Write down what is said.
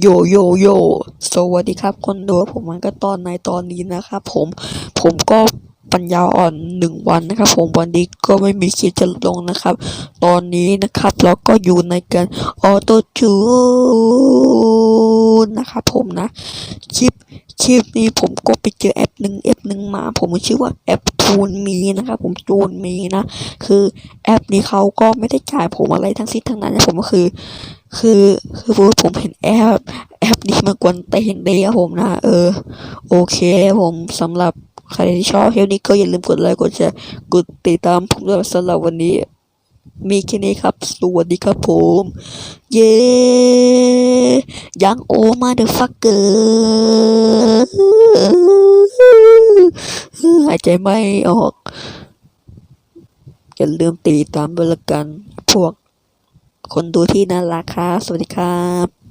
โยโยโยสวัสดีครับคนดูผมมันก็ตอนในตอนนี้นะครับผมผมก็ปัญญาอ่อนหนึ่งวันนะครับ ผมวันนี้ก็ไม่มีคลิปจะลงนะครับ ตอนนี้นะครับเราก็อยู่ในการออโต้จูนนะครับผมนะ คลิป คลิปนี้ผมก็ไปเจอแอปหนึ่งแอปหนึ่งมา ผมชื่อว่าแอปทูนมีนะครับผมจูนมีนะ คือแอปนี้เขาก็ไม่ได้จ่ายผมอะไรทั้งสิ้นทั้งนั้นนะผมก็คือ คือคือผมเห็นแอป แอปนี้มันกวนเตงดีครับผมนะ เออ โอเคผมสำหรับใครที่ชอบคลิปนี้ก็อย่าลืมกดไลค์กดแชร์กดติดตามผมด้วยสำหรับวันนี้ มีแค่นี้ครับ สวัสดีครับผม เย้ ยังโอมาเดอะฟักเกอร์หายใจไม่ออก อย่าลืมตีตามบริกัน พวกคนดูที่น่ารักครับสวัสดีครับ